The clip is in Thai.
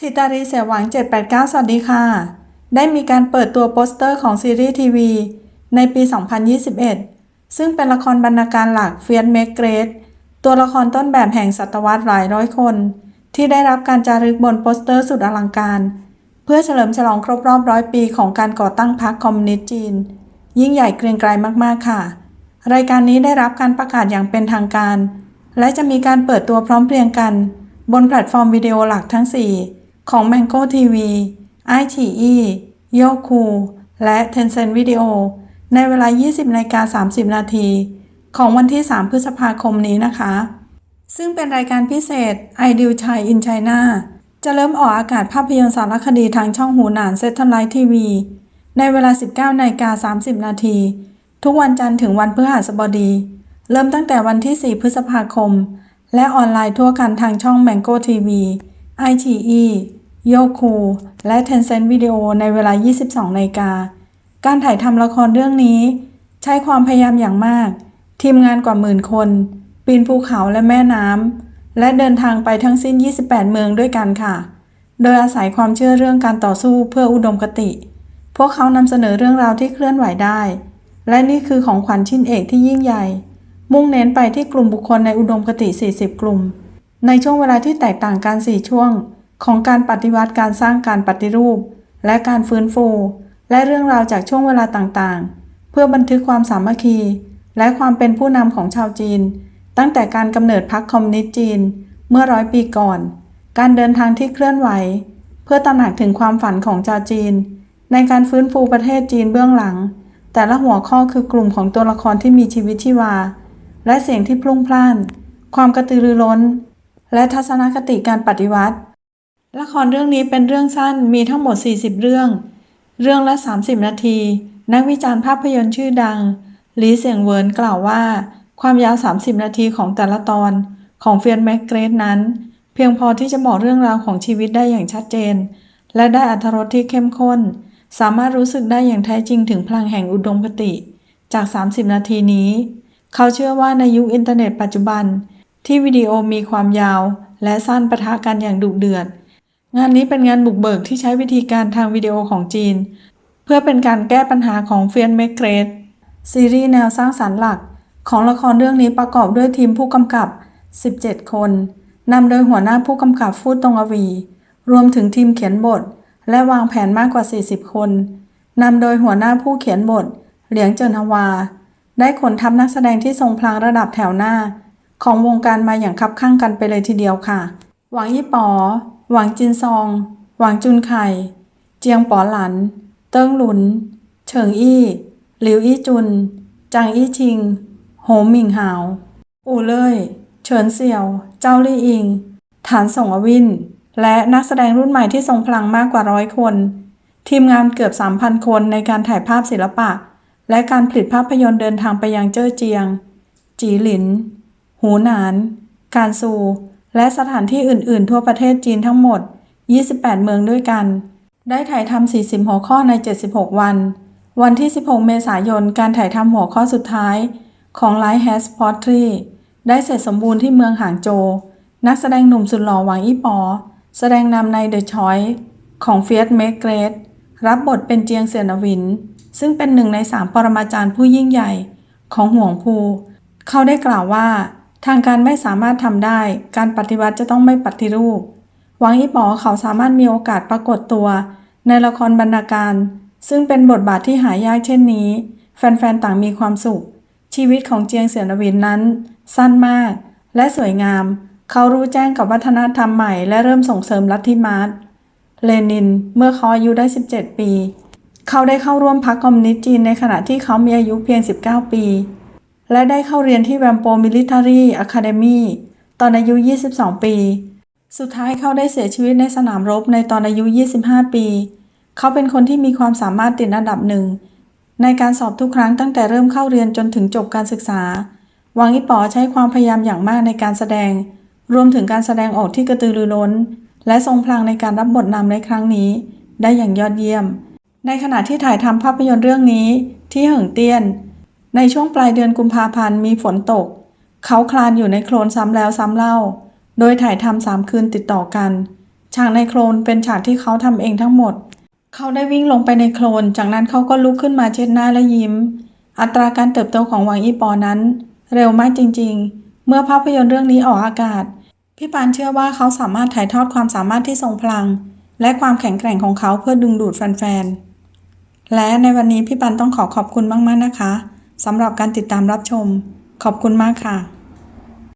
ทิตารีเสียหวัง 789 สวัสดีค่ะ ได้มีการเปิดตัวโปสเตอร์ของซีรีส์ทีวี ในปี 2021 ซึ่งเป็นละครบรรณาการหลักเฟียสเมกเกรดตัวละครต้นแบบแห่งศตวรรษหลายร้อยคน ที่ได้รับการจารึกบนโปสเตอร์สุดอลังการ เพื่อเฉลิมฉลองครบรอบร้อยปีของการก่อตั้งพรรคคอมมิวนิสต์จีน ยิ่งใหญ่เกรียงไกรมากๆค่ะ รายการนี้ได้รับการประกาศอย่างเป็นทางการ และจะมีการเปิดตัวพร้อมเพรียงกัน บนแพลตฟอร์มวิดีโอหลักทั้ง 4 ของ Mango TV, iQIYI, Youku และ Tencent Video ในเวลา 20นาฬิกา30 นาที ของวันที่ 3 พฤษภาคมนี้นะคะ ซึ่งเป็นรายการพิเศษ Ideal Chai in China จะเริ่มออกอากาศภาพยนตร์สารคดีทางช่องหูหนานเซ t ท l ไลท์ทีในเวลา 19นาฬิกา30 นาที ทุกวันจันทร์ถึงวันพฤหัสบดี เริ่มตั้งแต่วันที่ 4 พฤษภาคม และออนไลน์ทั่วกันทางช่อง Mango TV, ite iQIYI, Youku และ Tencent Video ในเวลา 22นาฬิกา การถ่ายทำละครเรื่องนี้ ใช้ความพยายามอย่างมาก ทีมงานกว่าหมื่นคน ปีนภูเขาและแม่น้ำ และเดินทางไปทั้งสิ้น 28 เมืองด้วยกันค่ะ โดยอาศัยความเชื่อเรื่องการต่อสู้เพื่ออุดมคติ พวกเขานำเสนอเรื่องราวที่เคลื่อนไหวได้ และนี่คือของขวัญชิ้นเอกที่ยิ่งใหญ่ มุ่งเน้นไปที่กลุ่มบุคคลในอุดมคติ 40 กลุ่ม ในช่วงเวลาที่แตกต่างกัน 4 ช่วง ของการปฏิวัติการสร้างการปฏิรูป และการฟื้นฟู และเรื่องราวจากช่วงเวลาต่างๆ เพื่อบันทึกความสามัคคี และความเป็นผู้นำของชาวจีน ตั้งแต่การกำเนิดพรรคคอมมิวนิสต์จีน เมื่อร้อยปีก่อน การเดินทางที่เคลื่อนไหว เพื่อตระหนักถึงความฝันของชาวจีน ในการฟื้นฟูประเทศจีนเบื้องหลัง แต่ละหัวข้อคือกลุ่มของตัวละครที่มีชีวิตชีวา และเสียงที่พลุ่งพล่าน ความกระตือรือร้น และทัศนคติการปฏิวัติ ละครเรื่องนี้เป็นเรื่องสั้นมีทั้งหมด 40 เรื่อง เรื่องละ 30 นาที นักวิจารณ์ภาพยนตร์ชื่อดังหลีเสียงเวิร์นกล่าวว่า ความยาว 30 นาทีของแต่ละตอนของเฟียนแมกเกรดนั้น เพียงพอที่จะบอกเรื่องราวของชีวิตได้อย่างชัดเจน และได้อรรถรสที่เข้มข้น สามารถรู้สึกได้อย่างแท้จริงถึงพลังแห่งอุดมคติ จาก 30 นาทีนี้ เขาเชื่อว่าในยุคอินเทอร์เน็ตปัจจุบัน ที่วิดีโอมีความยาว และสั้นประทะกันอย่างดุเดือด งานนี้เป็นงานบุกเบิกที่ใช้วิธีการทางวิดีโอของจีน เพื่อเป็นการแก้ปัญหาของเฟียนเมกเกรดซีรีส์แนวสร้างสารรค์หลัก ของละครเรื่องนี้ประกอบด้วยทีมผู้กำกับ 17 คนนำโดยหัวหน้าผู้กำกับฟูดตงอวี รวมถึงทีมเขียนบท และวางแผนมากกว่า 40 คนนำโดยหัวหน้าผู้เขียนบท เหลียงเจินฮวา ได้ขนทัพนักแสดงที่ทรงพลังระดับแถวหน้า ของวงการมาอย่างคับข้างกันไปเลยทีเดียวค่ะ หวังยี่ป๋อ หวังจินซอง หวังจุนไข่ เจียงป๋อหลัน เติ้งหลุน เฉิงอี้ หลิวอี้จุน จางอี้ชิง โหมหมิงหาว อู่เล่ย เฉินเสี่ยว เจ้าลี่อิง ฐานส่งอวิน และนักแสดงรุ่นใหม่ที่ทรงพลังมากกว่าร้อยคน ทีมงานเกือบ 3,000 คนในการถ่ายภาพศิลปะ และการผลิตภาพยนตร์เดินทางไปยังเจ้อเจียง จีหลิน หูหนาน การซู และสถานที่อื่น ๆ ทั่วประเทศจีนทั้งหมด 28 เมืองด้วยกัน ได้ถ่ายทำ 40 หัวข้อใน 76 วัน วันที่ 16 เมษายน การถ่ายทำหัวข้อสุดท้ายของ Light Has Pottery ได้เสร็จสมบูรณ์ที่เมืองหางโจวนักแสดงหนุ่มสุดหล่อหวังอี้ปอ แสดงนำใน The Choice ของเฟียสเมกเกรดรับบทเป็นเจียงเซียนวิน ซึ่งเป็นหนึ่งในสามปรมาจารย์ผู้ยิ่งใหญ่ของห่วงภู เขาได้กล่าวว่า ทางการไม่สามารถทำได้ การปฏิวัติจะต้องไม่ปฏิรูป หวังอี้ปอเขาสามารถมีโอกาสปรากฏตัว ในละครบรรณาการ ซึ่งเป็นบทบาทที่หายากเช่นนี้ แฟนๆ ต่างมีความสุข ชีวิตของเจียงเสี่ยนวินนั้น สั้นมาก และสวยงาม เขารู้แจ้งกับวัฒนธรรมใหม่ และเริ่มส่งเสริมลัทธิมาร์กเลนิน เมื่อเขาอายุได้ 17 ปี เขาได้เข้าร่วมพรรคคอมมิวนิสต์จีนในขณะที่เขามีอายุเพียง 19 ปี และได้เข้าเรียนที่แวมโปมิลิทารีอะคาเดมีตอนอายุ 22 ปี สุดท้ายเขาได้เสียชีวิตในสนามรบในตอนอายุ 25 ปี เขาเป็นคนที่มีความสามารถติดอันดับหนึ่ง ในการสอบทุกครั้งตั้งแต่เริ่มเข้าเรียนจนถึงจบการศึกษาวางอีป๋อใช้ความพยายามอย่างมากในการแสดง รวมถึงการแสดงออกที่กระตือรือร้น และทรงพลังในการรับบทนำในครั้งนี้ ได้อย่างยอดเยี่ยม ในขณะที่ถ่ายทำภาพยนตร์เรื่องนี้ที่เหิงเตี้ยน ในช่วงปลายเดือนกุมภาพันธ์มีฝนตก เขาคลานอยู่ในโคลนซ้ำแล้วซ้ำเล่า โดยถ่ายทำสามคืนติดต่อกัน ฉากในโคลนเป็นฉากที่เขาทำเองทั้งหมด เขาได้วิ่งลงไปในโคลน จากนั้นเขาก็ลุกขึ้นมาเช็ดหน้าและยิ้ม อัตราการเติบโตของวังอีปอนั้น เร็วมากจริง ๆ เมื่อภาพยนตร์เรื่องนี้ออกอากาศ พี่ปานเชื่อว่าเขาสามารถถ่ายทอดความสามารถที่ทรงพลัง และความแข็งแกร่งของเขาเพื่อดึงดูดแฟนๆ และในวันนี้พี่ปันต้องขอขอบคุณมากๆนะคะ สำหรับการติดตามรับชม ขอบคุณมากค่ะ